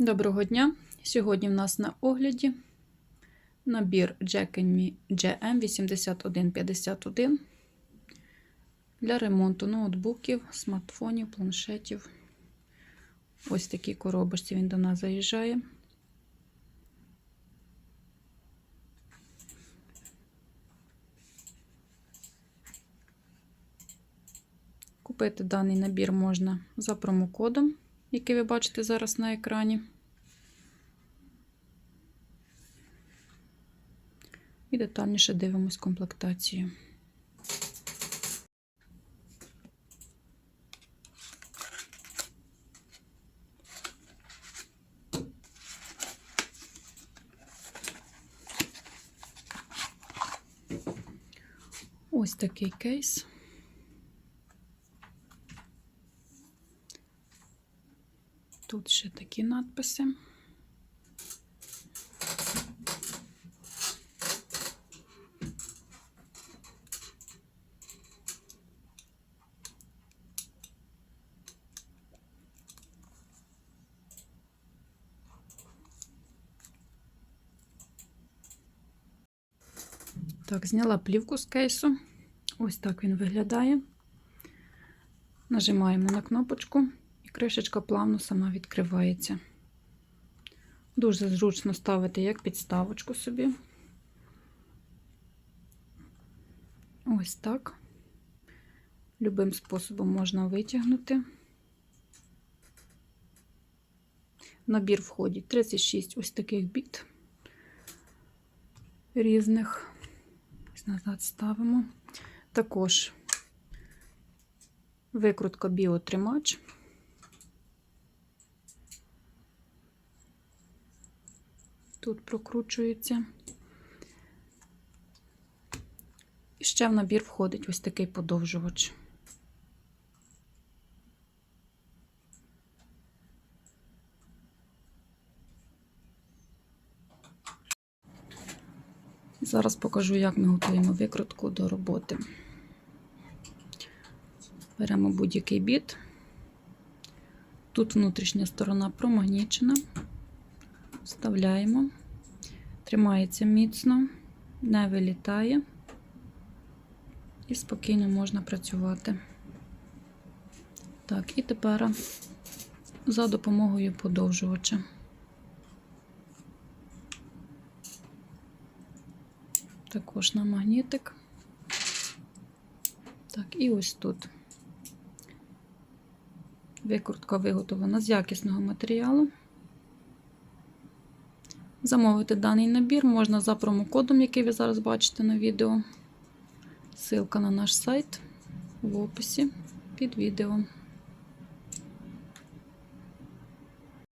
Доброго дня! Сьогодні в нас на огляді набір Jack GM 8151 для ремонту ноутбуків, смартфонів, планшетів. Ось такі коробочці він до нас заїжджає. Купити даний набір можна за промокодом, який ви бачите зараз на екрані. І детальніше дивимось комплектацію. Ось такий кейс. Тут ще такі надписи. Так, зняла плівку з кейсу. Ось так він виглядає. Нажимаємо на кнопочку, і кришечка плавно сама відкривається. Дуже зручно ставити як підставочку собі. Ось так. Любим способом можна витягнути. Набір входить 36 ось таких біт різних. Назад ставимо. Також викрутка біотримач. Тут прокручується. І ще в набір входить ось такий подовжувач. Зараз покажу, як ми готуємо викрутку до роботи. Беремо будь-який біт. Тут внутрішня сторона промагнічена, вставляємо, тримається міцно, не вилітає і спокійно можна працювати. Так, і тепер за допомогою подовжувача. Також на магнітик. Так, і ось тут. Викрутка виготовлена з якісного матеріалу. Замовити даний набір можна за промокодом, який ви зараз бачите на відео. Ссылка на наш сайт в описі під відео.